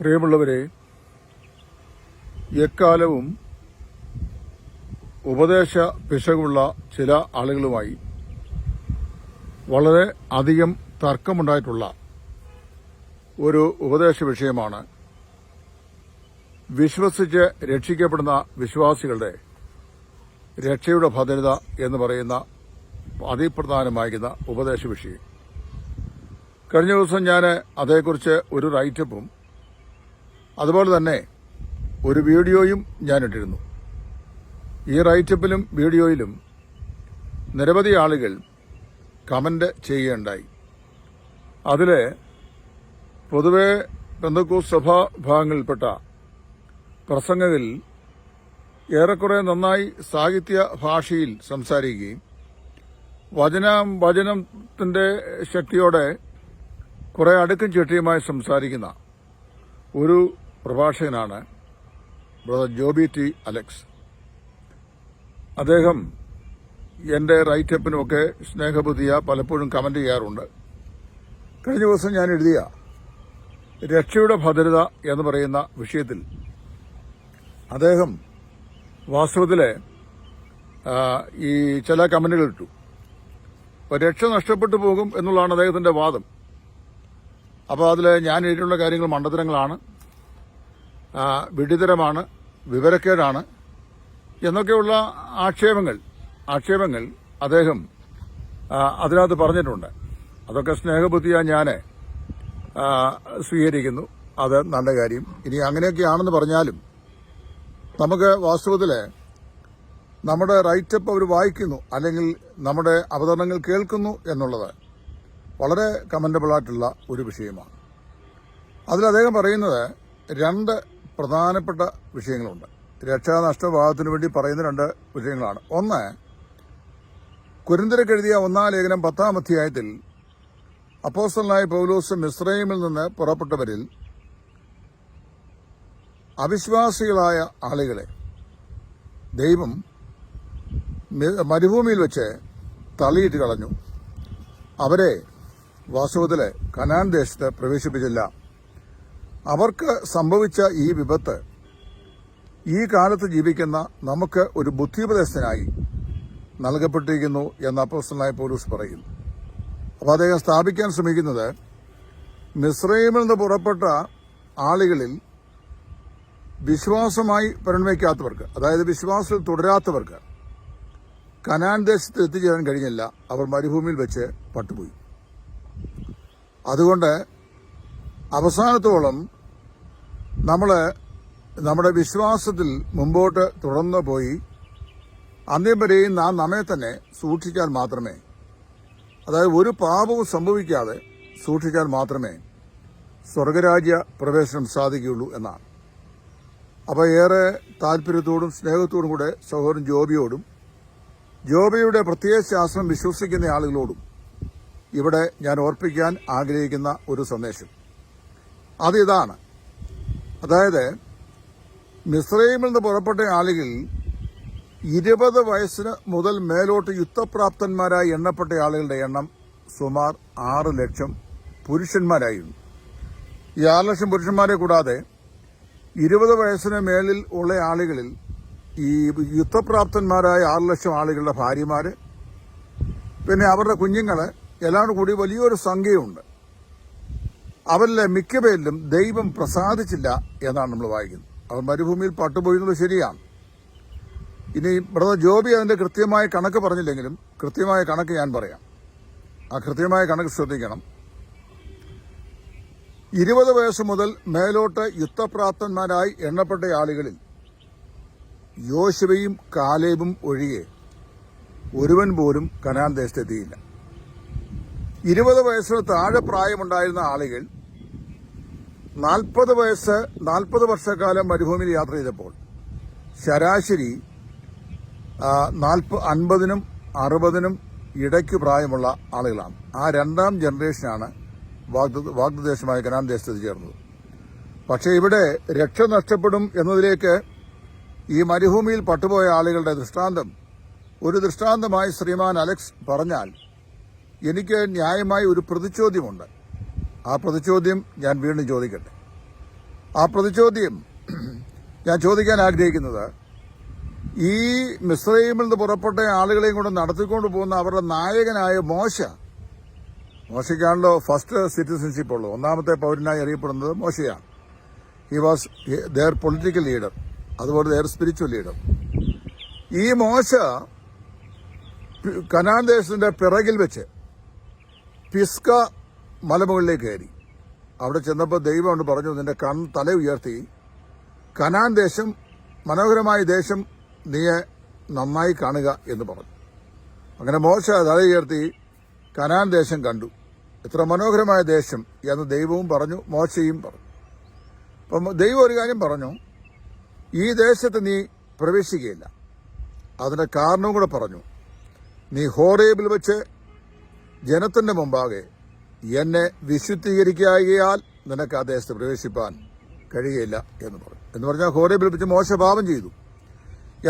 പ്രിയമുള്ളവരെ എക്കാലവും ഉപദേശ പിശകുള്ള ചില ആളുകളുമായി വളരെ അധികം തർക്കമുണ്ടായിട്ടുള്ള ഒരു ഉപദേശ വിഷയമാണ് വിശ്വസിച്ച് രക്ഷിക്കപ്പെടുന്ന വിശ്വാസികളുടെ രക്ഷയുടെ ഭദ്രത എന്ന് പറയുന്ന അതിപ്രധാനമായിരിക്കുന്ന ഉപദേശ വിഷയം. കഴിഞ്ഞ ദിവസം ഞാൻ അതേക്കുറിച്ച് ഒരു റൈറ്റപ്പും അതുപോലെ തന്നെ ഒരു വീഡിയോയും ഞാൻ ഇട്ടിരുന്നു ഈ റൈറ്റപ്പിലും വീഡിയോയിലും നിരവധി ആളുകൾ കമന്റ് ചെയ്യുകയുണ്ടായി. അതിൽ പൊതുവെ ബന്ധുക്കൂ സഭാ ഭാഗങ്ങളിൽപ്പെട്ട പ്രസംഗത്തിൽ ഏറെക്കുറെ നന്നായി സാഹിത്യ ഭാഷയിൽ സംസാരിക്കുകയും വചന വചനത്തിന്റെ ശക്തിയോടെ കുറെ അടുക്കും ചിട്ടിയുമായി സംസാരിക്കുന്ന ഒരു പ്രഭാഷകനാണ് ബ്രദർ ജോബി ടി അലക്സ്. അദ്ദേഹം എന്റെ റൈറ്റപ്പിനുമൊക്കെ സ്നേഹബുദ്ധിയ പലപ്പോഴും കമന്റ് ചെയ്യാറുണ്ട്. കഴിഞ്ഞ ദിവസം ഞാൻ എഴുതിയ രക്ഷയുടെ ഭദ്രത എന്ന് പറയുന്ന വിഷയത്തിൽ അദ്ദേഹം വാസ്തവത്തിലെ ഈ ചില കമന്റുകൾ ഇട്ടു. രക്ഷ നഷ്ടപ്പെട്ടു പോകും എന്നുള്ളതാണ് അദ്ദേഹത്തിന്റെ വാദം. അപ്പോൾ അതിൽ ഞാൻ എഴുതിയിട്ടുള്ള കാര്യങ്ങൾ മണ്ടത്തരങ്ങളാണ്. വിഡിതരമാണ് വിവരക്കേടാണ് എന്നൊക്കെയുള്ള ആക്ഷേപങ്ങൾ ആക്ഷേപങ്ങൾ അദ്ദേഹം അതിനകത്ത് പറഞ്ഞിട്ടുണ്ട്. അതൊക്കെ സ്നേഹബുദ്ധിയാ ഞാൻ സ്വീകരിക്കുന്നു. അത് നല്ല കാര്യം. ഇനി അങ്ങനെയൊക്കെയാണെന്ന് പറഞ്ഞാലും നമുക്ക് വാസ്തവത്തിൽ നമ്മുടെ റൈറ്റപ്പ് അവർ വായിക്കുന്നു അല്ലെങ്കിൽ നമ്മുടെ അവതരണങ്ങൾ കേൾക്കുന്നു എന്നുള്ളത് വളരെ കമന്റബിളായിട്ടുള്ള ഒരു വിഷയമാണ്. അതിൽ അദ്ദേഹം പറയുന്നത് രണ്ട് പ്രധാനപ്പെട്ട വിഷയങ്ങളുണ്ട്. രക്ഷാനഷ്ടഭാഗത്തിനു വേണ്ടി പറയുന്ന രണ്ട് വിഷയങ്ങളാണ്. ഒന്ന് കുരിന്തരക്ക് എഴുതിയ ഒന്നാം ലേഖനം പത്താം അധ്യായത്തിൽ അപ്പോസ്റ്റലായ പൗലോസ് മിസ്രൈമിൽ നിന്ന് പുറപ്പെട്ടവരിൽ അവിശ്വാസികളായ ആളുകളെ ദൈവം മരുഭൂമിയിൽ വെച്ച് തള്ളിയിട്ട് കളഞ്ഞു. അവരെ വാസ്തവത്തിൽ കനാൻ ദേശത്ത് പ്രവേശിപ്പിച്ചില്ല. അവർക്ക് സംഭവിച്ച ഈ വിപത്ത് ഈ കാലത്ത് ജീവിക്കുന്ന നമുക്ക് ഒരു ബുദ്ധിപദേശത്തിനായി നൽകപ്പെട്ടിരിക്കുന്നു എന്ന് അപ്പോസ്റ്റലായ പോലീസ് പറയുന്നു. അപ്പോൾ അദ്ദേഹം സ്ഥാപിക്കാൻ ശ്രമിക്കുന്നത് മിസ്രൈമിൽ നിന്ന് പുറപ്പെട്ട ആളുകളിൽ വിശ്വാസമായി പരിണമിക്കാത്തവർക്ക് അതായത് വിശ്വാസത്തിൽ തുടരാത്തവർക്ക് കനാൻ ദേശത്ത് എത്തിച്ചേരാൻ കഴിഞ്ഞില്ല. അവർ മരുഭൂമിയിൽ വെച്ച് പട്ടുപോയി. അതുകൊണ്ട് അവസാനത്തോളം നമ്മൾ നമ്മുടെ വിശ്വാസത്തിൽ മുമ്പോട്ട് തുടർന്നു പോയി. അന്ത്യം വരെയും നാം നമ്മെ തന്നെ സൂക്ഷിച്ചാൽ മാത്രമേ അതായത് ഒരു പാപവും സംഭവിക്കാതെ സൂക്ഷിക്കാൻ മാത്രമേ സ്വർഗരാജ്യ പ്രവേശനം സാധിക്കുകയുള്ളൂ എന്നാണ്. അപ്പോൾ ഏറെ താല്പര്യത്തോടും സ്നേഹത്തോടും കൂടെ സഹോദരൻ ജോബിയോടും ജോബിയുടെ പ്രത്യേക ശാസ്ത്രം വിശ്വസിക്കുന്ന ആളുകളോടും ഇവിടെ ഞാൻ ഓർപ്പിക്കാൻ ആഗ്രഹിക്കുന്ന ഒരു സന്ദേശം. അത് ഇതാണ്. അതായത് മിസ്രൈമിൽ നിന്ന് പുറപ്പെട്ട ആളുകൾ ഇരുപത് വയസ്സിന് മുതൽ മേലോട്ട് യുദ്ധപ്രാപ്തന്മാരായി എണ്ണപ്പെട്ട ആളുകളുടെ എണ്ണം സുമാർ ആറ് ലക്ഷം പുരുഷന്മാരായിരുന്നു. ഈ ആറ് ലക്ഷം പുരുഷന്മാരെ കൂടാതെ ഇരുപത് വയസ്സിന് മേളിൽ ഉള്ള ആളുകളിൽ ഈ യുദ്ധപ്രാപ്തന്മാരായ ആറ് ലക്ഷം ആളുകളുടെ ഭാര്യമാര് പിന്നെ അവരുടെ കുഞ്ഞുങ്ങൾ എല്ലാം കൂടി വലിയൊരു സംഖ്യയുണ്ട്. അവരിലെ മിക്ക പേരിലും ദൈവം പ്രസാദിച്ചില്ല എന്നാണ് നമ്മൾ വായിക്കുന്നത്. അവർ മരുഭൂമിയിൽ പട്ടുപോയിരുന്നത് ശരിയാണ്. ഇനി ബ്രദർ ജോബി അതിന്റെ കൃത്യമായ കണക്ക് പറഞ്ഞില്ലെങ്കിലും കൃത്യമായ കണക്ക് ഞാൻ പറയാം. ആ കൃത്യമായ കണക്ക് ശ്രദ്ധിക്കണം. ഇരുപത് വയസ്സ് മുതൽ മേലോട്ട് യുദ്ധപ്രാപ്തന്മാരായി എണ്ണപ്പെട്ട ആളുകളിൽ യോശുവയും കാലേബും ഒഴികെ ഒരുവൻ പോലും കനാൻ ദേശത്തെത്തിയില്ല. ഇരുപത് വയസ്സിന് താഴെ പ്രായമുണ്ടായിരുന്ന ആളുകൾ നാൽപ്പത് വയസ്സ് നാൽപ്പത് വർഷക്കാലം മരുഭൂമിയിൽ യാത്ര ചെയ്തപ്പോൾ ശരാശരി അൻപതിനും അറുപതിനും ഇടയ്ക്ക് പ്രായമുള്ള ആളുകളാണ്. ആ രണ്ടാം ജനറേഷനാണ് വാഗ്ദേശമായ കനാൻ ദേശത്ത് ചേർന്നത്. പക്ഷേ ഇവിടെ രക്ഷ നഷ്ടപ്പെടും എന്നതിലേക്ക് ഈ മരുഭൂമിയിൽ പട്ടുപോയ ആളുകളുടെ ദൃഷ്ടാന്തം ഒരു ദൃഷ്ടാന്തമായി ശ്രീമാൻ അലക്സ് പറഞ്ഞാൽ എനിക്ക് ന്യായമായ ഒരു പ്രതിചോദ്യമുണ്ട് ആ പ്രതിചോദ്യം ഞാൻ വീണ്ടും ചോദിക്കട്ടെ. ആ പ്രതിചോദ്യം ഞാൻ ചോദിക്കാൻ ആഗ്രഹിക്കുന്നത് ഈ മിസ്രൈമിൽ നിന്ന് പുറപ്പെട്ട ആളുകളെയും കൊണ്ട് നടത്തിക്കൊണ്ട് പോകുന്ന അവരുടെ നായകനായ മോശ മോശയ്ക്കാണല്ലോ ഫസ്റ്റ് സിറ്റിസൺഷിപ്പ് ഉള്ളത്. ഒന്നാമത്തെ പൗരനായി അറിയപ്പെടുന്നത് മോശയാണ്. He was their political leader അതുപോലെ ദർ സ്പിരിച്വൽ ലീഡർ ഈ മോശ കനാൻ ദേശത്തിന്റെ പിറകിൽ വെച്ച് പിസ്ക മലമുകളിലേക്ക് കയറി. അവിടെ ചെന്നപ്പോൾ ദൈവം കൊണ്ട് പറഞ്ഞു നിന്റെ കണ് തല ഉയർത്തി. കനാൻ ദേശം മനോഹരമായ ദേശം നീ നന്നായി കാണുക എന്ന് പറഞ്ഞു. അങ്ങനെ മോശ തല ഉയർത്തി കനാൻ ദേശം കണ്ടു. എത്ര മനോഹരമായ ദേശം എന്ന് ദൈവവും പറഞ്ഞു മോശയും പറഞ്ഞു. അപ്പം ദൈവം ഒരു കാര്യം പറഞ്ഞു ഈ ദേശത്ത് നീ പ്രവേശിക്കുകയില്ല. അതിന്റെ കാരണവും കൂടെ പറഞ്ഞു നീ ഹോറേബിൽ വെച്ച് ജനത്തിന്റെ മുമ്പാകെ എന്നെ വിശുദ്ധീകരിക്കായാൽ നിനക്ക് ആ ദേശത്ത് പ്രവേശിപ്പാൻ കഴിയുകയില്ല എന്ന് പറഞ്ഞു. എന്ന് പറഞ്ഞാൽ ഹോറേബിൽ വെച്ച് മോശ പാപം ചെയ്തു.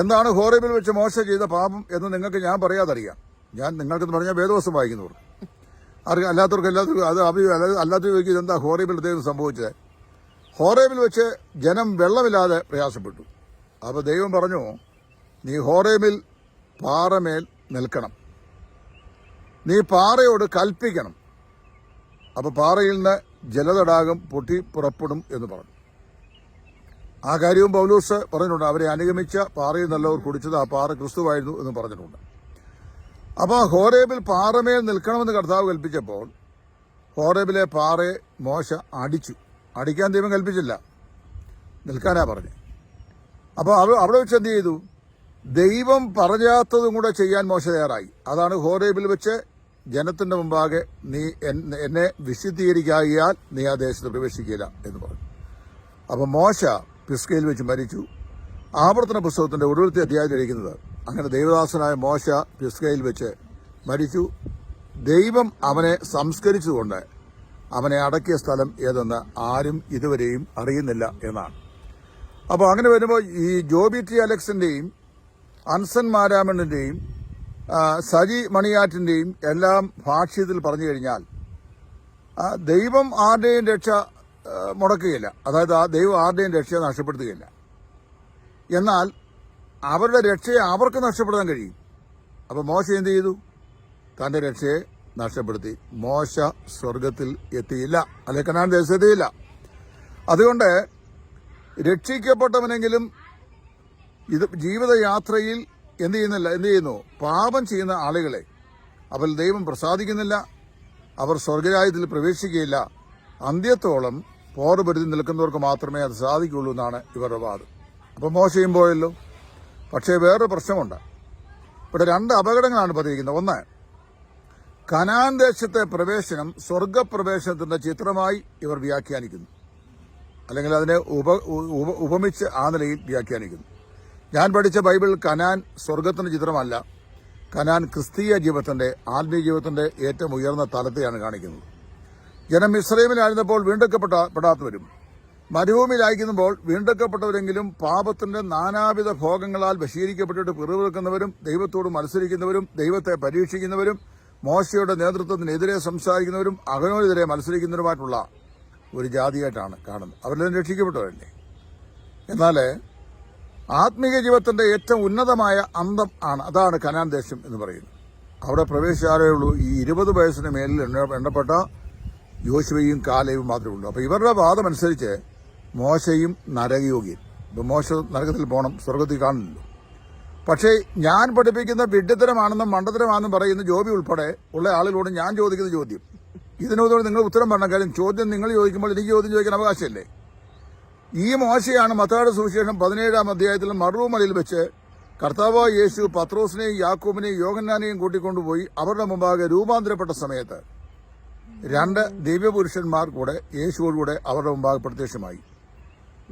എന്താണ് ഹോറേബിൽ വെച്ച് മോശ ചെയ്ത പാപം എന്ന് നിങ്ങൾക്ക് ഞാൻ പറയാതറിയാം. ഞാൻ നിങ്ങൾക്കെന്ന് പറഞ്ഞാൽ വേദവസം വായിക്കുന്നവർ അറിയാം അല്ലാത്തവർക്ക് എല്ലാത്തവർക്കും അത് അഭി അല്ലാത്ത ചോദിക്കുന്നത് എന്താ ഹോറേബിൽ ദൈവം സംഭവിച്ചത്? ഹോറേബിൽ വെച്ച് ജനം വെള്ളമില്ലാതെ പ്രയാസപ്പെട്ടു. അപ്പോൾ ദൈവം പറഞ്ഞു നീ ഹോറേബിൽ പാറമേൽ നിൽക്കണം. നീ പാറയോട് കൽപ്പിക്കണം. അപ്പൊ പാറയിൽ നിന്ന് ജലതടാകം പൊട്ടി പുറപ്പെടും എന്ന് പറഞ്ഞു. ആ കാര്യവും പൗലൂസ് പറഞ്ഞിട്ടുണ്ട്. അവരെ അനുഗമിച്ച പാറയിൽ നല്ലവർ കുടിച്ചത് ആ പാറ ക്രിസ്തുവായിരുന്നു എന്ന് പറഞ്ഞിട്ടുണ്ട്. അപ്പോൾ ഹോറേബിൽ പാറമേൽ നിൽക്കണമെന്ന് കർത്താവ് കൽപ്പിച്ചപ്പോൾ ഹോറേബിലെ പാറയെ മോശ അടിച്ചു. അടിക്കാൻ ദൈവം കൽപ്പിച്ചില്ല. നിൽക്കാനാ പറഞ്ഞു. അപ്പോൾ അവ അവിടെ വെച്ച് എന്ത് ചെയ്തു? ദൈവം പറഞ്ഞാത്തതും കൂടെ ചെയ്യാൻ മോശ തയ്യാറായി. അതാണ് ഹോറേബിൽ വെച്ച് ജനത്തിന്റെ മുമ്പാകെ നീ എന്നെ വിശുദ്ധീകരിക്കാകിയാൽ നീ ആ ദേശത്ത് പ്രവേശിക്കില്ല എന്ന് പറഞ്ഞു. അപ്പൊ മോശ പിസ്കയിൽ വെച്ച് മരിച്ചു. ആവർത്തന പുസ്തകത്തിന്റെ ഒടുവിലത്തെ അധ്യായത്തിലിരിക്കുന്നത് അങ്ങനെ ദൈവദാസനായ മോശ പിസ്കയിൽ വെച്ച് മരിച്ചു. ദൈവം അവനെ സംസ്കരിച്ചുകൊണ്ട് അവനെ അടക്കിയ സ്ഥലം ഏതെന്ന് ആരും ഇതുവരെയും അറിയുന്നില്ല എന്നാണ്. അപ്പോൾ അങ്ങനെ വരുമ്പോൾ ഈ ജോബി ടി അലക്സിന്റെയും അൻസൻ മാരാമണിന്റെയും ആ, സജി മണിയാറ്റിന്റെയും എല്ലാം ഭാഷ്യത്തിൽ പറഞ്ഞു കഴിഞ്ഞാൽ ദൈവം ആരുടെയും രക്ഷ മുടക്കുകയില്ല. അതായത് ആ ദൈവം ആരുടെയും രക്ഷയെ നഷ്ടപ്പെടുത്തുകയില്ല. എന്നാൽ അവരുടെ രക്ഷയെ അവർക്ക് നഷ്ടപ്പെടുത്താൻ കഴിയും. അപ്പൊ മോശ എന്ത് ചെയ്തു? തന്റെ രക്ഷയെ നഷ്ടപ്പെടുത്തി. മോശ സ്വർഗത്തിൽ എത്തിയില്ല. അല്ലെ കനാൻ ദേശത്തെത്തിയില്ല അതുകൊണ്ട് രക്ഷിക്കപ്പെട്ടവനെങ്കിലും ഇത് ജീവിതയാത്രയിൽ എന്ത് ചെയ്യുന്നില്ല എന്ത് ചെയ്യുന്നു? പാപം ചെയ്യുന്ന ആളുകളെ. അവൽ ദൈവം പ്രസാദിക്കുന്നില്ല അവർ സ്വർഗരാജ്യത്തിൽ പ്രവേശിക്കുകയില്ല. അന്ത്യത്തോളം പോറുപരുതി നിൽക്കുന്നവർക്ക് മാത്രമേ അത് സാധിക്കുള്ളൂ എന്നാണ് ഇവരുടെ വാദം. അപ്പം മോശയും പോയല്ലോ? പക്ഷേ വേറൊരു പ്രശ്നമുണ്ട്. ഇവിടെ രണ്ട് അപകടങ്ങളാണ് പതിയിരിക്കുന്നത്. ഒന്ന് കനാൻ ദേശത്തെ പ്രവേശനം സ്വർഗപ്രവേശനത്തിന്റെ ചിത്രമായി ഇവർ വ്യാഖ്യാനിക്കുന്നു. അല്ലെങ്കിൽ അതിനെ ഉപ- ഉപമിച്ച് ആ നിലയിൽ വ്യാഖ്യാനിക്കുന്നു. ഞാൻ പഠിച്ച ബൈബിൾ കനാൻ സ്വർഗത്തിന്റെ ചിത്രമല്ല. കനാൻ ക്രിസ്തീയ ജീവിതത്തിന്റെ ആത്മീയ ജീവിതത്തിന്റെ ഏറ്റവും ഉയർന്ന തലത്തെയാണ് കാണിക്കുന്നത്. ജനം ഇസ്രൈമിലായിരുന്നപ്പോൾ പെടാത്തവരും. മരുഭൂമിയിലായിരിക്കുമ്പോൾ വീണ്ടെടുക്കപ്പെട്ടവരെങ്കിലും പാപത്തിന്റെ നാനാവിധ ഭോഗങ്ങളാൽ വശീകരിക്കപ്പെട്ടിട്ട് പിറുവിറുക്കുന്നവരും ദൈവത്തോട് മത്സരിക്കുന്നവരും ദൈവത്തെ പരീക്ഷിക്കുന്നവരും മോശയുടെ നേതൃത്വത്തിനെതിരെ സംസാരിക്കുന്നവരും അകനോനെതിരെ മത്സരിക്കുന്നവരുമായിട്ടുള്ള ഒരു ജാതിയായിട്ടാണ് കാണുന്നത്. അവരെല്ലാം രക്ഷിക്കപ്പെട്ടവരല്ലേ? എന്നാൽ ആത്മീയ ജീവിതത്തിന്റെ ഏറ്റവും ഉന്നതമായ അന്തം ആണ് അതാണ് കനാൻ ദേശം എന്ന് പറയുന്നത്. അവിടെ പ്രവേശിച്ചാലേ ഉള്ളൂ. ഈ ഇരുപത് വയസ്സിന് മേലിൽ എണ്ണ- എണ്ണപ്പെട്ട യോശുവയും കാലയും മാത്രമേ ഉള്ളൂ. അപ്പൊ ഇവരുടെ വാദം അനുസരിച്ച് മോശയും നരകയോഗിയും. ഇപ്പൊ മോശ നരകത്തിൽ പോകണം സ്വർഗത്തിൽ കാണില്ലല്ലോ പക്ഷേ ഞാൻ പഠിപ്പിക്കുന്ന വിഡ്ഢിത്തരമാണെന്നും മണ്ടത്തരമാണെന്നും പറയുന്ന ജോബി ഉൾപ്പെടെ ഉള്ള ആളുകളോട് ഞാൻ ചോദിക്കുന്ന ചോദ്യം. ഇതിനോട് നിങ്ങൾ ഉത്തരം പറഞ്ഞ കാര്യം ചോദ്യം നിങ്ങൾ ചോദിക്കുമ്പോൾ എനിക്ക് ചോദ്യം ചോദിക്കാൻ അവകാശമില്ലേ? ഈ മോശയാണ് മത്താട് സുവിശേഷം പതിനേഴാം അധ്യായത്തിൽ മറുമലയിൽ വെച്ച് കർത്താവ് യേശു പത്രോസിനെയും യാക്കൂബിനെയും യോഗന്നാനെയും കൂട്ടിക്കൊണ്ടുപോയി അവരുടെ മുമ്പാകെ രൂപാന്തരപ്പെട്ട സമയത്ത് രണ്ട് ദിവ്യപുരുഷന്മാർ കൂടെ യേശുവോട് കൂടെ അവരുടെ മുമ്പാകെ പ്രത്യക്ഷമായി.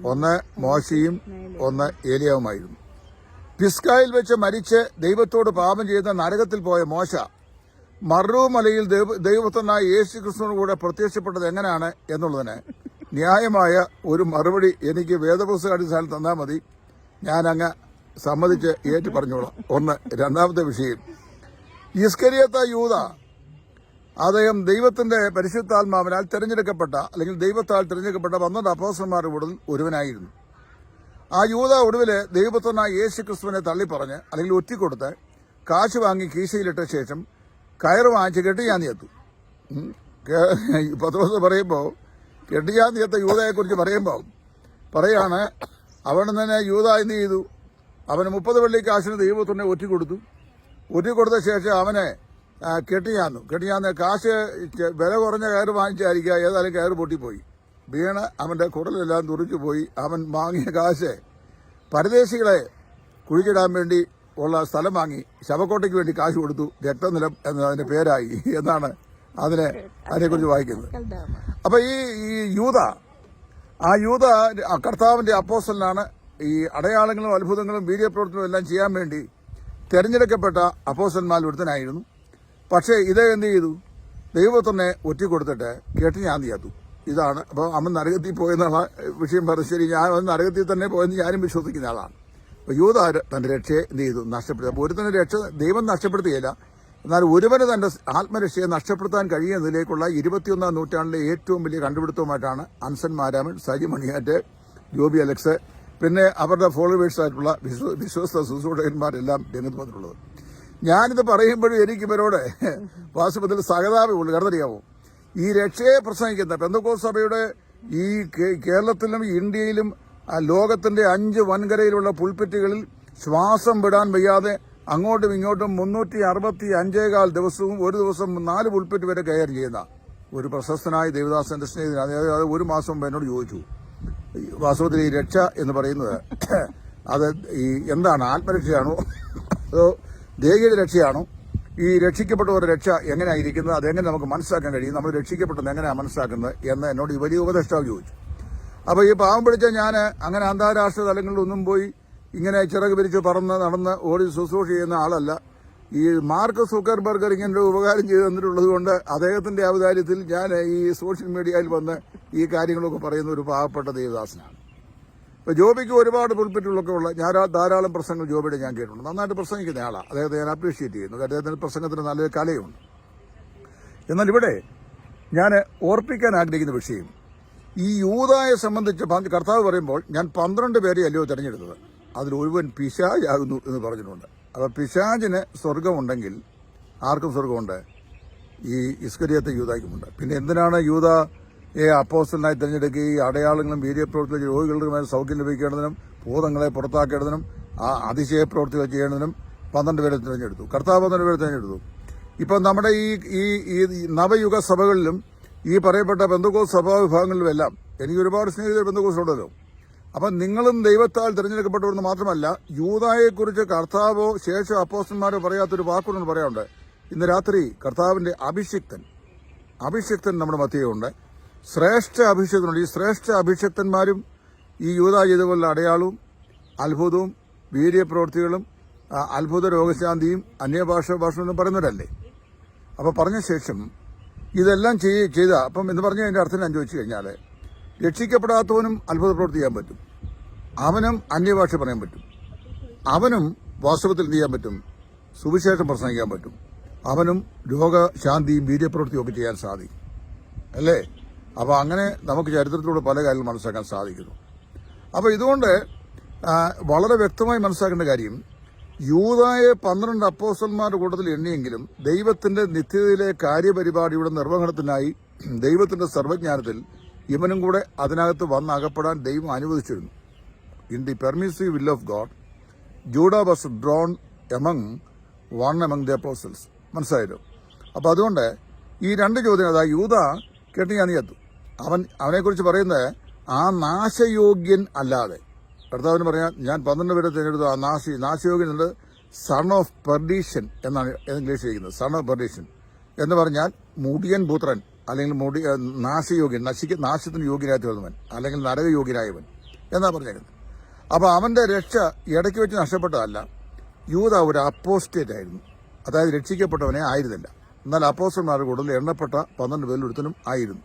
ഒന്ന് മോശയും ഒന്ന് ഏലിയാവുമായിരുന്നു. പിസ്കായിൽ വെച്ച് മരിച്ച് ദൈവത്തോട് പാപം ചെയ്ത നരകത്തിൽ പോയ മോശ മറുമലയിൽ ദൈവ- ദൈവത്തനായ യേശു കൃഷ്ണനോട് കൂടെ പ്രത്യക്ഷപ്പെട്ടത് എങ്ങനെയാണ് എന്നുള്ളതിന് ന്യായമായ ഒരു മറുപടി എനിക്ക് വേദപുസ്തക അടിസ്ഥാനം തന്നാൽ മതി. ഞാൻ അങ്ങ് സമ്മതിച്ച് ഏറ്റു പറഞ്ഞോളാം ഒന്ന് രണ്ടാമത്തെ വിഷയം. ഇസ്കരിയത്ത യൂത അദ്ദേഹം ദൈവത്തിന്റെ പരിശുദ്ധാത്മാവിനാൽ തിരഞ്ഞെടുക്കപ്പെട്ട അല്ലെങ്കിൽ ദൈവത്താൽ തിരഞ്ഞെടുക്കപ്പെട്ട പന്ത്രണ്ട് അപ്പോസന്മാരുടെ കൂടുതൽ ഒരുവനായിരുന്നു. ആ യൂത ഒടുവിൽ ദൈവപുത്രനായ യേശു ക്രിസ്തുവിനെ തള്ളിപ്പറഞ്ഞ് അല്ലെങ്കിൽ ഒറ്റിക്കൊടുത്ത് കാശ് വാങ്ങി കീശയിലിട്ട ശേഷം കയറ് വാങ്ങിച്ച് ഞാൻ എത്തു. പത്ത് ദിവസം പറയുമ്പോൾ കെട്ടിയാന്തി എത്ത യൂതയെക്കുറിച്ച് പറയുമ്പോൾ പറയാണ് അവൻ തന്നെ യൂത എന്ത് ചെയ്തു? അവന് മുപ്പത് വെള്ളി കാശിന് കൊടുത്തു ഒറ്റിക്കൊടുത്തു കൊടുത്ത ശേഷം അവനെ കെട്ടിയാന്നു. കെട്ടിയാന്ന് കാശ് വില കുറഞ്ഞ കയറ് വാങ്ങിച്ചായിരിക്കുക. ഏതായാലും കയറ് പൊട്ടിപ്പോയി. വീണ് അവന്റെ കുടലെല്ലാം തുറിച്ചു പോയി. അവൻ വാങ്ങിയ കാശ് പരദേശികളെ കുഴിച്ചിടാൻ വേണ്ടി ഉള്ള സ്ഥലം വാങ്ങി ശവക്കോട്ടയ്ക്ക് വേണ്ടി കാശ് കൊടുത്തു. രക്തനിലം എന്നതിന്റെ പേരായി. എന്നാണ് അതിനെ അതിനെക്കുറിച്ച് വായിക്കുന്നത്. അപ്പൊ ഈ ഈ യൂത ആ യൂത കർത്താവിന്റെ അപ്പോസ്റ്റലിനാണ് ഈ അടയാളങ്ങളും അത്ഭുതങ്ങളും വീഡിയോ പ്രവർത്തനവും എല്ലാം ചെയ്യാൻ വേണ്ടി തെരഞ്ഞെടുക്കപ്പെട്ട അപ്പോസ്റ്റന്മാരിൽ ഒരുത്തനായിരുന്നു. പക്ഷേ ഇത് എന്ത് ചെയ്തു? ദൈവത്തിനെ ഒറ്റിക്കൊടുത്തിട്ട് കേട്ട് ഞാൻ ചെയ്യാത്തു ഇതാണ് അപ്പോൾ അമ്മ നരകത്തിൽ പോയെന്നുള്ള വിഷയം പറഞ്ഞു ശരി ഞാൻ നരകത്തിൽ തന്നെ പോയെന്ന് ഞാനും വിശ്വസിക്കുന്ന ആളാണ്. അപ്പോൾ യൂത തന്റെ രക്ഷയെ എന്ത് ചെയ്തു? നഷ്ടപ്പെടുത്തി. അപ്പോൾ തന്നെ രക്ഷ ദൈവം നഷ്ടപ്പെടുത്തുകയില്ല. എന്നാൽ ഒരുവന് തന്റെ ആത്മരക്ഷയെ നഷ്ടപ്പെടുത്താൻ കഴിയുന്നതിലേക്കുള്ള ഇരുപത്തിയൊന്നാം നൂറ്റാണ്ടിലെ ഏറ്റവും വലിയ കണ്ടുപിടുത്തവുമായിട്ടാണ് അൻസൻ മാരാമൻ സജി മണിയാറ്റ് ജോബി അലക്സ് പിന്നെ അവരുടെ ഫോളോവേഴ്സ് ആയിട്ടുള്ള വിശ്വ വിശ്വസ്ത സുസൂടകന്മാരെല്ലാം രംഗത്ത് വന്നിട്ടുള്ളത്. ഞാനിത് പറയുമ്പോഴും എനിക്ക് ഇവരോട് വാസ്തവത്തിൽ സഹതാപമുള്ളൂ കാരണം അറിയാമോ ഈ രക്ഷയെ പ്രസംഗിക്കുന്ന പെന്തക്കോസ് സഭയുടെ ഈ കേരളത്തിലും ഇന്ത്യയിലും ലോകത്തിന്റെ അഞ്ച് വൻകരയിലുള്ള പുൽപ്പിറ്റുകളിൽ ശ്വാസം വിടാൻ വയ്യാതെ അങ്ങോട്ടും ഇങ്ങോട്ടും മുന്നൂറ്റി അറുപത്തി അഞ്ചേകാൽ ദിവസവും ഒരു ദിവസം നാല് പുൽപ്പറ്റ് വരെ കയർ ചെയ്യുന്ന ഒരു പ്രശസ്തനായ ദേവദാസന്റെ സ്നേഹിതൻ. അതായത് ഒരു മാസം മുമ്പ് എന്നോട് ചോദിച്ചു. വാസ്തവത്തിൽ ഈ രക്ഷ എന്ന് പറയുന്നത് അത് ഈ എന്താണ്? ആത്മരക്ഷയാണോ? അതോ ദേഹിയുടെ രക്ഷയാണോ? ഈ രക്ഷിക്കപ്പെട്ടവരുടെ രക്ഷ എങ്ങനെയായിരിക്കുന്നത്? അതെങ്ങനെ നമുക്ക് മനസ്സിലാക്കാൻ കഴിയും? നമ്മൾ രക്ഷിക്കപ്പെട്ടത് എങ്ങനെയാണ് മനസ്സിലാക്കുന്നത് എന്ന് എന്നോട് ഈ വലിയ ഉപദേഷ്ടാവ് ചോദിച്ചു. അപ്പോൾ ഈ പാവം പിടിച്ച ഞാൻ അങ്ങനെ അന്താരാഷ്ട്ര തലങ്ങളിലൊന്നും പോയി ഇങ്ങനെ ചിറക് പിരിച്ച് പറന്ന് നടന്ന് ഓടി ശുശ്രൂഷ ചെയ്യുന്ന ആളല്ല. ഈ മാർക്ക് സുക്കർബർഗർ ഇങ്ങനെ ഒരു ഉപകാരം ചെയ്തു തന്നിട്ടുള്ളത് കൊണ്ട് അദ്ദേഹത്തിന്റെ ഔദാര്യത്തിൽ ഞാൻ ഈ സോഷ്യൽ മീഡിയയിൽ വന്ന് ഈ കാര്യങ്ങളൊക്കെ പറയുന്ന ഒരു പാവപ്പെട്ട ദേവദാസനാണ്. ഇപ്പൊ ജോബിക്ക് ഒരുപാട് പുൽപ്പറ്റുകളൊക്കെ ഉള്ള ഞാൻ ധാരാളം പ്രസംഗങ്ങൾ ജോബിയുടെ ഞാൻ കേട്ടിട്ടുണ്ട്. നന്നായിട്ട് പ്രസംഗിക്കുന്ന ആളാണ് അദ്ദേഹത്തെ ഞാൻ അപ്രീഷിയേറ്റ് ചെയ്യുന്നു. അദ്ദേഹത്തിന്റെ പ്രസംഗത്തിന് നല്ലൊരു കലയുണ്ട്. എന്നാൽ ഇവിടെ ഞാൻ ഓർപ്പിക്കാൻ ആഗ്രഹിക്കുന്ന വിഷയം ഈ യൂതായെ സംബന്ധിച്ച് കർത്താവ് പറയുമ്പോൾ ഞാൻ പന്ത്രണ്ട് പേരെ അല്ലയോ തിരഞ്ഞെടുത്തത്. അതിൽ ഒരുവൻ പിശാജാകുന്നു എന്ന് പറഞ്ഞിട്ടുണ്ട്. അപ്പോൾ പിശാജിന് സ്വർഗമുണ്ടെങ്കിൽ ആർക്കും സ്വർഗമുണ്ട് ഈ ഇസ്കരിയത്തെ യൂതായ്ക്കുമുണ്ട്. പിന്നെ എന്തിനാണ് യൂത ഏ അപ്പോസ്റ്റലിനായി ഈ അടയാളങ്ങളും വീര്യപ്രവർത്തികൾ രോഗികളുടെ മേൽ സൗഖ്യം ലഭിക്കേണ്ടതിനും ഭൂതങ്ങളെ പുറത്താക്കേണ്ടതിനും ആ അതിശയ പ്രവർത്തികൾ ചെയ്യേണ്ടതിനും പന്ത്രണ്ട് പേരെ തിരഞ്ഞെടുത്തു. കർത്താവ് പന്ത്രണ്ട് പേരെ തിരഞ്ഞെടുത്തു. ഇപ്പം നമ്മുടെ ഈ ഈ ഈ നവയുഗ സഭകളിലും ഈ പറയപ്പെട്ട ബന്ധുക്കോസ് സഭാ വിഭാഗങ്ങളിലും എല്ലാം എനിക്ക് ഒരുപാട് സ്നേഹിതർ ബന്ധുക്കോസ് ഉണ്ടല്ലോ. അപ്പം നിങ്ങളും ദൈവത്താൽ തിരഞ്ഞെടുക്കപ്പെട്ടവരെന്ന് മാത്രമല്ല യൂതായെക്കുറിച്ച് കർത്താവോ ശേഷം അപ്പോസ്റ്റന്മാരോ പറയാത്തൊരു വാക്കുകൊണ്ട് പറയാറുണ്ട് ഇന്ന് രാത്രി കർത്താവിന്റെ അഭിഷിക്തൻ അഭിഷിക്തൻ നമ്മുടെ മധ്യയുണ്ട്. ശ്രേഷ്ഠ അഭിഷിക്തനുണ്ട്. ഈ ശ്രേഷ്ഠ അഭിഷിക്തന്മാരും ഈ യൂത ചെയ്തുപോലുള്ള അടയാളവും അത്ഭുതവും വീര്യപ്രവൃത്തികളും അത്ഭുത രോഗശാന്തിയും അന്യഭാഷ ഭാഷ പറയുന്നവരല്ലേ? അപ്പൊ പറഞ്ഞ ശേഷം ഇതെല്ലാം ചെയ്- ചെയ്ത അപ്പം എന്ന് പറഞ്ഞ അതിന്റെ അർത്ഥം ഞാൻ ചോദിച്ചു കഴിഞ്ഞാൽ രക്ഷിക്കപ്പെടാത്തവനും അത്ഭുത ചെയ്യാൻ പറ്റും. അവനും അന്യഭാഷ പറയാൻ പറ്റും. അവനും വാസ്തവത്തിൽ ചെയ്യാൻ പറ്റും? സുവിശേഷം പ്രസംഗിക്കാൻ പറ്റും. അവനും രോഗശാന്തിയും വീര്യപ്രവൃത്തിയും ഒക്കെ ചെയ്യാൻ സാധിക്കും. അല്ലേ? അപ്പോൾ അങ്ങനെ നമുക്ക് ചരിത്രത്തിലൂടെ പല കാര്യങ്ങൾ മനസ്സിലാക്കാൻ സാധിക്കുന്നു. അപ്പോൾ ഇതുകൊണ്ട് വളരെ വ്യക്തമായി മനസ്സിലാക്കേണ്ട കാര്യം യൂതായെ പന്ത്രണ്ട് അപ്പോസ്റ്റന്മാരുടെ കൂട്ടത്തിൽ എണ്ണിയെങ്കിലും ദൈവത്തിന്റെ നിത്യതയിലെ കാര്യപരിപാടിയുടെ നിർവഹണത്തിനായി ദൈവത്തിന്റെ സർവജ്ഞാനത്തിൽ ഇവനും കൂടെ അതിനകത്ത് വന്നകപ്പെടാൻ ദൈവം അനുവദിച്ചിരുന്നു. In the permissive will of God Judas was drawn among one among the apostles മനസ്സിലായല്ലോ? അപ്പോൾ അതുകൊണ്ട് ഈ രണ്ട് ചോദ്യം അതാ യൂത കേട്ട് ഞാൻ എത്തും അവൻ അവനെക്കുറിച്ച് പറയുന്നത് ആ നാശയോഗ്യൻ അല്ലാതെ. കർത്താവിന് പറയാൻ ഞാൻ പന്ത്രണ്ട് പേരെ തിരഞ്ഞെടുത്തു. ആ നാശി നാശയോഗ്യൻ എന്നത് സൺ ഓഫ് പെർഡീഷൻ എന്നാണ് ഇംഗ്ലീഷ് ചെയ്യുന്നത്. സൺ ഓഫ് പെർഡീഷൻ എന്ന് പറഞ്ഞാൽ മുടിയൻ പുത്രൻ. അല്ലെങ്കിൽ മുടി നാശയോഗ്യൻ നശിക്ക നാശത്തിന് യോഗ്യനായി തീർന്നവൻ അല്ലെങ്കിൽ നരകയോഗ്യനായവൻ എന്നാ പറഞ്ഞേക്കുന്നത്. അപ്പൊ അവന്റെ രക്ഷ ഇടയ്ക്ക് വെച്ച് നഷ്ടപ്പെട്ടതല്ല യൂത ഒരു അപ്പോസ്റ്റേറ്റ് ആയിരുന്നു. അതായത് രക്ഷിക്കപ്പെട്ടവനെ ആയിരുന്നില്ല. എന്നാൽ അപ്പോസ്റ്റന്മാരുടെ കൂടുതൽ എണ്ണപ്പെട്ട പന്ത്രണ്ട് പേരിൽ ഒരുത്തനും ആയിരുന്നു.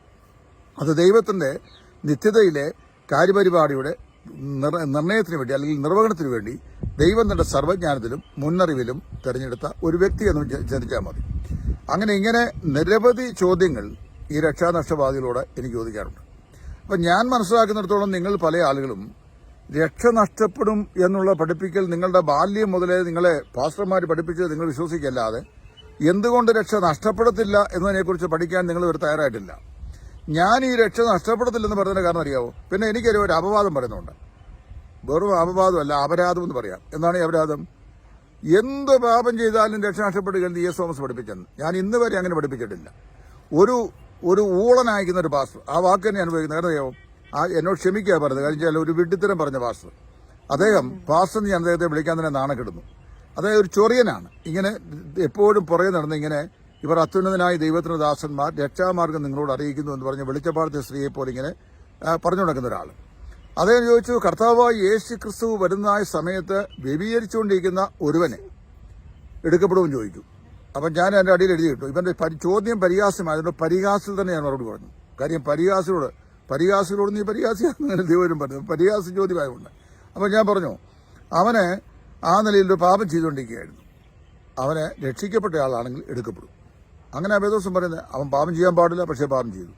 അത് ദൈവത്തിന്റെ നിത്യതയിലെ കാര്യപരിപാടിയുടെ നിർ- നിർണയത്തിന് വേണ്ടി അല്ലെങ്കിൽ നിർവഹണത്തിന് വേണ്ടി ദൈവം തന്റെ സർവജ്ഞാനത്തിലും മുന്നറിവിലും തെരഞ്ഞെടുത്ത ഒരു വ്യക്തി എന്ന് ചിന്തിച്ചാൽ മതി. അങ്ങനെ ഇങ്ങനെ നിരവധി ചോദ്യങ്ങൾ ഈ രക്ഷാനഷ്ടബാധയിലൂടെ എനിക്ക് ചോദിക്കാറുണ്ട് അപ്പം ഞാൻ മനസ്സിലാക്കുന്നിടത്തോളം നിങ്ങൾ പല ആളുകളും രക്ഷ നഷ്ടപ്പെടും എന്നുള്ള പഠിപ്പിക്കൽ നിങ്ങളുടെ ബാല്യം മുതലേ നിങ്ങളെ പാസ്റ്റർമാർ പഠിപ്പിച്ചത് നിങ്ങൾ വിശ്വസിക്കല്ലാതെ എന്തുകൊണ്ട് രക്ഷ നഷ്ടപ്പെടത്തില്ല എന്നതിനെക്കുറിച്ച് പഠിക്കാൻ നിങ്ങൾ ഒരു തയ്യാറായിട്ടില്ല. ഞാൻ ഈ രക്ഷ നഷ്ടപ്പെടത്തില്ലെന്ന് പറഞ്ഞതിന്റെ കാരണം അറിയാവോ? പിന്നെ എനിക്കൊരു ഒരു അപവാദം പറയുന്നുണ്ട്. വെറും അപവാദമല്ല അപരാധം എന്ന് പറയാം. എന്താണ് ഈ അപരാധം? എന്ത് പാപം ചെയ്താലും രക്ഷ നഷ്ടപ്പെടുകയെന്ന് ഇ എസ് തോമസ് പഠിപ്പിച്ചെന്ന്. ഞാൻ ഇന്ന് വരെ അങ്ങനെ പഠിപ്പിച്ചിട്ടില്ല. ഒരു ഒരു ഊളനായിക്കുന്ന ഒരു പാസ്റ്റർ. ആ വാക്ക് തന്നെ അനുഭവിക്കുന്നത് കാരണം ആ എന്നോട് ക്ഷമിക്കുക പറഞ്ഞത്. കാര്യം വെച്ചാൽ ഒരു വിഡ്ഢിത്തരം പറഞ്ഞ പാസ്റ്റർ. അദ്ദേഹം പാസ്റ്റർ ഞാൻ അദ്ദേഹത്തെ വിളിക്കാൻ തന്നെ നാണക്കെടുന്നു. അദ്ദേഹം ഒരു ചൊറിയനാണ്. ഇങ്ങനെ എപ്പോഴും പുറകെ നടന്ന് ഇങ്ങനെ ഇവർ അത്യുന്നതനായ ദൈവത്തിന്റെ ദാസന്മാർ രക്ഷാമാർഗം നിങ്ങളോട് അറിയിക്കുന്നു എന്ന് പറഞ്ഞ് വെളിച്ചപ്പാടത്തെ സ്ത്രീയെ പോലെ ഇങ്ങനെ പറഞ്ഞു നടക്കുന്ന ഒരാൾ അദ്ദേഹം ചോദിച്ചു കർത്താവായ യേശു ക്രിസ്തു വരുന്നതായ സമയത്ത് വ്യവീകരിച്ചുകൊണ്ടിരിക്കുന്ന ഒരുവനെ? എടുക്കപ്പെടുമെന്ന് ചോദിച്ചു അപ്പം ഞാൻ എന്റെ അടിയിൽ എഴുതി കിട്ടും ഇവന്റെ ചോദ്യം പരിഹാസ്യമായതുകൊണ്ട് പരിഹാസിൽ തന്നെ ഞാൻ മറുപടി പറഞ്ഞു. കാര്യം പരിഹാസിലോട് പരിഹാസിലോട് നീ പരിഹാസിയാണെന്ന് ദൈവം പറഞ്ഞു. പരിഹാസ ചോദ്യമായതുകൊണ്ട്. അപ്പം ഞാൻ പറഞ്ഞു അവനെ ആ നിലയിൽ ഒരു പാപം ചെയ്തുകൊണ്ടിരിക്കുകയായിരുന്നു. അവനെ രക്ഷിക്കപ്പെട്ട ആളാണെങ്കിൽ എടുക്കപ്പെടും. അങ്ങനെ അബേദോസം പറയുന്നത് അവൻ പാപം ചെയ്യാൻ പാടില്ല പക്ഷേ പാപം ചെയ്തു.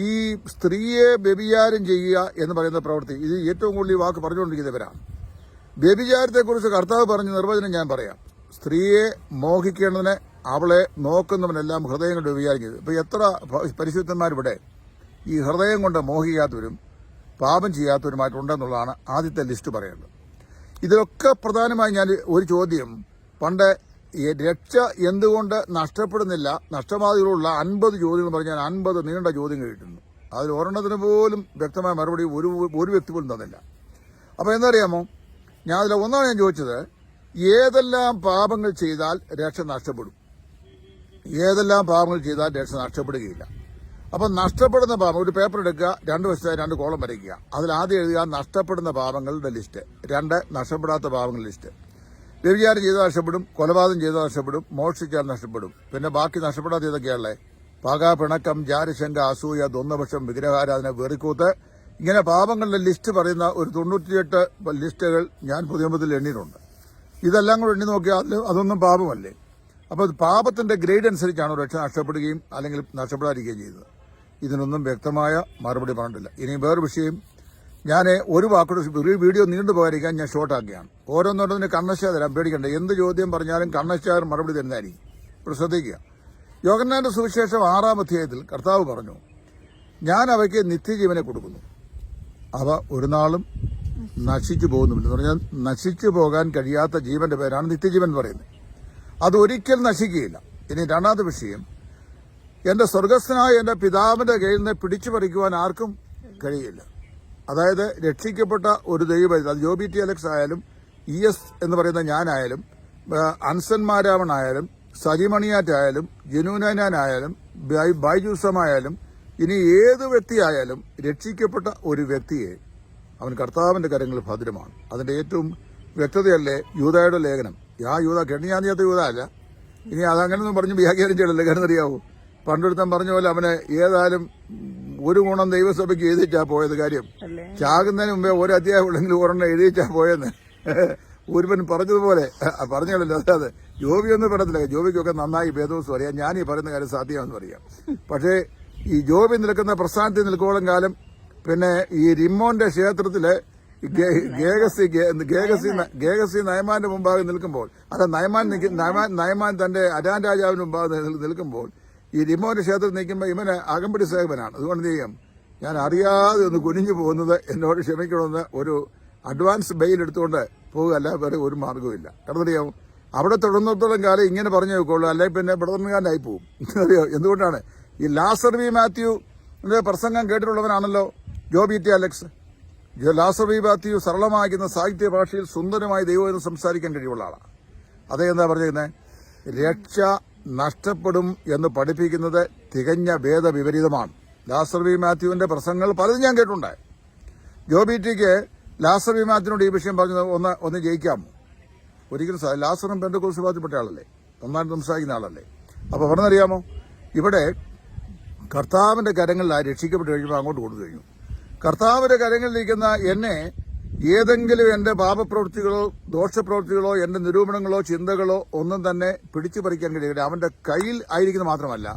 ഈ സ്ത്രീയെ വ്യഭിചാരം ചെയ്യുക എന്ന് പറയുന്ന പ്രവൃത്തി ഇത് ഏറ്റവും കൂടുതൽ ഈ വാക്ക് പറഞ്ഞുകൊണ്ടിരിക്കുന്നവരാണ്. വ്യഭിചാരത്തെക്കുറിച്ച് കർത്താവ് പറഞ്ഞ നിർവചനം ഞാൻ പറയാം. സ്ത്രീയെ മോഹിക്കേണ്ടതിന് അവളെ നോക്കുന്നവനെല്ലാം ഹൃദയം കൊണ്ട് വിചാരിക്കുന്നത് ഇപ്പം എത്ര പരിശുദ്ധന്മാരിവിടെ ഈ ഹൃദയം കൊണ്ട് മോഹിക്കാത്തവരും പാപം ചെയ്യാത്തവരുമായിട്ടുണ്ടെന്നുള്ളതാണ് ആദ്യത്തെ ലിസ്റ്റ് പറയുന്നത് ഇതിലൊക്കെ പ്രധാനമായി ഞാൻ ഒരു ചോദ്യം. പണ്ട് രക്ഷ എന്തുകൊണ്ട് നഷ്ടപ്പെടുന്നില്ല? നഷ്ടബാധികളുള്ള അൻപത് ചോദ്യങ്ങൾ പറഞ്ഞാൽ അൻപത് നീണ്ട ചോദ്യം കിട്ടുന്നു അതിൽ ഒരെണ്ണത്തിന് പോലും വ്യക്തമായ മറുപടി ഒരു ഒരു വ്യക്തി പോലും തന്നില്ല. അപ്പോൾ എന്തറിയാമോ? ഞാൻ അതിൽ ഒന്നാണ് ഞാൻ ചോദിച്ചത്. ഏതെല്ലാം പാപങ്ങൾ ചെയ്താൽ രക്ഷ നഷ്ടപ്പെടും? ഏതെല്ലാം പാപങ്ങൾ ചെയ്താൽ ഡേറ്റ്സ് നഷ്ടപ്പെടുകയില്ല. അപ്പം നഷ്ടപ്പെടുന്ന പാപം ഒരു പേപ്പർ എടുക്കുക രണ്ട് വശത്തായി രണ്ട് കോളം വരയ്ക്കുക. അതിൽ ആദ്യം എഴുതുക നഷ്ടപ്പെടുന്ന പാപങ്ങളുടെ ലിസ്റ്റ് രണ്ട് നഷ്ടപ്പെടാത്ത പാപങ്ങളുടെ ലിസ്റ്റ് വ്യഭിചാരം ചെയ്താൽ നഷ്ടപ്പെടും കൊലപാതകം ചെയ്താൽ നഷ്ടപ്പെടും മോഷ്ടിച്ചാൽ നഷ്ടപ്പെടും. പിന്നെ ബാക്കി നഷ്ടപ്പെടാത്ത ഏതൊക്കെയാണല്ലേ പക പിണക്കം ജാരശങ്ക അസൂയ ദ്വന്ദ്വപക്ഷം വിഗ്രഹാരാധന വെറിക്കൂത്ത്. ഇങ്ങനെ പാപങ്ങളുടെ ലിസ്റ്റ് പറയുന്ന ഒരു തൊണ്ണൂറ്റിയെട്ട് ലിസ്റ്റുകൾ ഞാൻ പുതിയമ്പത്തിൽ എണ്ണിയിട്ടുണ്ട്. ഇതെല്ലാം കൂടെ എണ്ണി നോക്കിയാൽ അതൊന്നും പാപമല്ലേ? അപ്പോൾ പാപത്തിന്റെ ഗ്രേഡ് അനുസരിച്ചാണ് രക്ഷ നഷ്ടപ്പെടുകയും അല്ലെങ്കിൽ നഷ്ടപ്പെടാതിരിക്കുകയും ചെയ്തത്. ഇതിനൊന്നും വ്യക്തമായ മറുപടി പറഞ്ഞിട്ടില്ല. ഇനി വേറെ വിഷയം. ഞാൻ ഒരു വാക്കോട് ഒരു വീഡിയോ നീണ്ടു പോകാതിരിക്കാൻ ഞാൻ ഷോർട്ടാക്കുകയാണ് ഓരോന്നോരോന്നിന് കണ്ണശ തരാം. പേടിക്കണ്ട. എന്ത് ചോദ്യം പറഞ്ഞാലും കണ്ണശാർ മറുപടി തരുന്നതായിരിക്കും. ഇപ്പോൾ ശ്രദ്ധിക്കുക. യോഗന്നാന്റെ സുവിശേഷം ആറാം അധ്യായത്തിൽ കർത്താവ് പറഞ്ഞു ഞാൻ അവയ്ക്ക് നിത്യജീവനെ കൊടുക്കുന്നു. അവ ഒരു നാളും നശിച്ചു പോകുന്നുമില്ല. എന്ന് പറഞ്ഞാൽ നശിച്ചു പോകാൻ കഴിയാത്ത ജീവന്റെ പേരാണ് നിത്യജീവൻ പറയുന്നത്. അത് ഒരിക്കൽ നശിക്കുകയില്ല. ഇനി രണ്ടാമത്തെ വിഷയം എന്റെ സ്വർഗസ്ഥനായ എന്റെ പിതാവിന്റെ കയ്യിൽ നിന്ന് പിടിച്ചു പറിക്കുവാൻ ആർക്കും കഴിയില്ല. അതായത് രക്ഷിക്കപ്പെട്ട ഒരു ദൈവം അത് ജോബി ടി അലക്സ് ആയാലും ഇ എസ് എന്ന് പറയുന്ന ഞാനായാലും അൻസൻ മാരാവണായാലും സരിമണിയാറ്റായാലും ജനൂനാനായാലും ബൈജൂസമായാലും ഇനി ഏത് വ്യക്തിയായാലും രക്ഷിക്കപ്പെട്ട ഒരു വ്യക്തിയെ അവൻ കർത്താവിന്റെ കരങ്ങളിൽ ഭദ്രമാണ്. അതിന്റെ ഏറ്റവും വ്യക്തതയല്ലേ യൂതയുടെ ലേഖനം? ആ യൂത കെണിയാന്നിയാത്ത യൂത അല്ല. ഇനി അതങ്ങനൊന്നും പറഞ്ഞ് വ്യാഖ്യാനം ചെയ്യണല്ലേ കാരണം അറിയാവൂ? പണ്ടെടുത്തം പറഞ്ഞ പോലെ അവനെ ഏതായാലും ഒരു ഗുണം ദൈവസഭയ്ക്ക് എഴുതിച്ചാ പോയത് കാര്യം. ചാകുന്നതിന് മുമ്പേ ഒരു അധ്യായം ഉള്ളെങ്കിൽ ഒരെണ്ണം എഴുതിച്ചാ പോയെന്ന്. ഒരുവൻ പറഞ്ഞതുപോലെ പറഞ്ഞല്ലോ അതെ? ജോബി ഒന്നും പറയത്തില്ല. ജോബിക്കൊക്കെ നന്നായി ഭേദവസം അറിയാം. ഞാൻ ഈ പറയുന്ന കാര്യം സാധ്യമാണെന്ന് പറയാം. പക്ഷേ ഈ ജോബി നിൽക്കുന്ന പ്രസ്ഥാനത്തിൽ നിൽക്കോളം കാലം പിന്നെ ഈ റിമ്മോന്റെ ക്ഷേത്രത്തിൽ ഗേഗസി ഗേഗസി നയമാന്റെ മുമ്പാകെ നിൽക്കുമ്പോൾ അല്ല നയമാൻ നയമാൻ തന്റെ അരാൻ രാജാവിന് മുമ്പാകെ നിൽക്കുമ്പോൾ ഈ രിമോന്റെ ക്ഷേത്രത്തിൽ നിൽക്കുമ്പോൾ ഇവന് അകമ്പടി സേവനാണ്. അതുകൊണ്ട് ചെയ്യാം? ഞാൻ അറിയാതെ ഒന്ന് കുനിഞ്ഞു പോകുന്നത് എന്നോട് ക്ഷമിക്കണമെന്ന് ഒരു അഡ്വാൻസ് ബെയിൽ എടുത്തുകൊണ്ട് പോകുകയല്ല വേറെ ഒരു മാർഗവുമില്ല കാരണം അറിയാമോ അവിടെ തുടർന്നിടത്തോളം കാലം ഇങ്ങനെ പറഞ്ഞു വെക്കുള്ളൂ അല്ലെങ്കിൽ പിന്നെ പ്രധാനകാരനായി പോകും അറിയോ? എന്തുകൊണ്ടാണ്? ഈ ലാസർ വി മാത്യു പ്രസംഗം കേട്ടിട്ടുള്ളവനാണല്ലോ ജോബി ടി അലക്സ്. ജോ- ലാസർ വി മാത്യു സരളമാക്കുന്ന സാഹിത്യ ഭാഷയിൽ സുന്ദരമായി ദൈവം എന്ന് സംസാരിക്കാൻ കഴിവുള്ള ആളാണ് അതേ എന്താ പറഞ്ഞിരുന്നത് രക്ഷ നഷ്ടപ്പെടും എന്ന് പഠിപ്പിക്കുന്നത് തികഞ്ഞ വേദവിപരീതമാണ്. ലാസർ വി മാത്യുവിന്റെ പ്രസംഗങ്ങൾ പലതും ഞാൻ കേട്ടിട്ടുണ്ട്. ജോബി ടിക്ക് ലാസർ വി മാത്യുവിനോട് ഈ വിഷയം പറഞ്ഞത് ഒന്ന് ഒന്ന് ജയിക്കാമോ ഒരിക്കലും ലാസറും പെന്തക്കോസ് വിഭാഗത്തിൽപ്പെട്ട ആളല്ലേ? നന്നായിട്ട് സംസാരിക്കുന്ന ആളല്ലേ? അപ്പോൾ പറഞ്ഞറിയാമോ? ഇവിടെ കർത്താവിന്റെ കരങ്ങളിൽ ആ രക്ഷിക്കപ്പെട്ട് കഴിയുമ്പോൾ അങ്ങോട്ട് കൊടുത്തു കഴിഞ്ഞു. കർത്താവിന്റെ കരങ്ങളിലിരിക്കുന്ന എന്നെ ഏതെങ്കിലും എന്റെ പാപപ്രവൃത്തികളോ ദോഷപ്രവൃത്തികളോ എന്റെ നിരൂപണങ്ങളോ ചിന്തകളോ ഒന്നും തന്നെ പിടിച്ചു പറിക്കാൻ കഴിയില്ല. അവന്റെ കയ്യിൽ ആയിരിക്കുന്നത് മാത്രമല്ല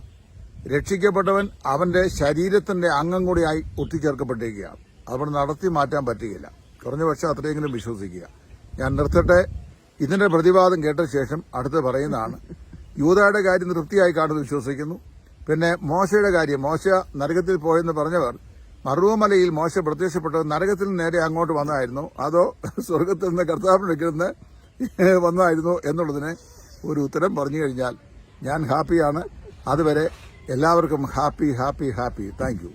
രക്ഷിക്കപ്പെട്ടവൻ അവന്റെ ശരീരത്തിന്റെ അംഗം കൂടിയായി ഒത്തിച്ചേർക്കപ്പെട്ടിരിക്കുകയാണ് അവിടെ നടത്തി മാറ്റാൻ പറ്റുകയില്ല. കുറഞ്ഞ പക്ഷം അത്രയെങ്കിലും വിശ്വസിക്കുക. ഞാൻ നിർത്തട്ടെ. ഇതിന്റെ പ്രതിവാദം കേട്ട ശേഷം അടുത്ത് പറയുന്നതാണ് യൂതയുടെ കാര്യം തൃപ്തിയായി കാണുന്നത് വിശ്വസിക്കുന്നു. പിന്നെ മോശയുടെ കാര്യം മോശ നരകത്തിൽ പോയെന്ന് പറഞ്ഞവർ മറുവമലയിൽ മോശ പ്രത്യക്ഷപ്പെട്ടത് നരകത്തിൽ നേരെ അങ്ങോട്ട് വന്നായിരുന്നു. അതോ സ്വർഗത്തിൽ നിന്ന് കർത്താവിനെടുക്കുന്ന വന്നായിരുന്നു എന്നുള്ളതിന് ഒരു ഉത്തരം പറഞ്ഞു കഴിഞ്ഞാൽ ഞാൻ ഹാപ്പിയാണ്. അതുവരെ എല്ലാവർക്കും ഹാപ്പി ഹാപ്പി ഹാപ്പി. താങ്ക്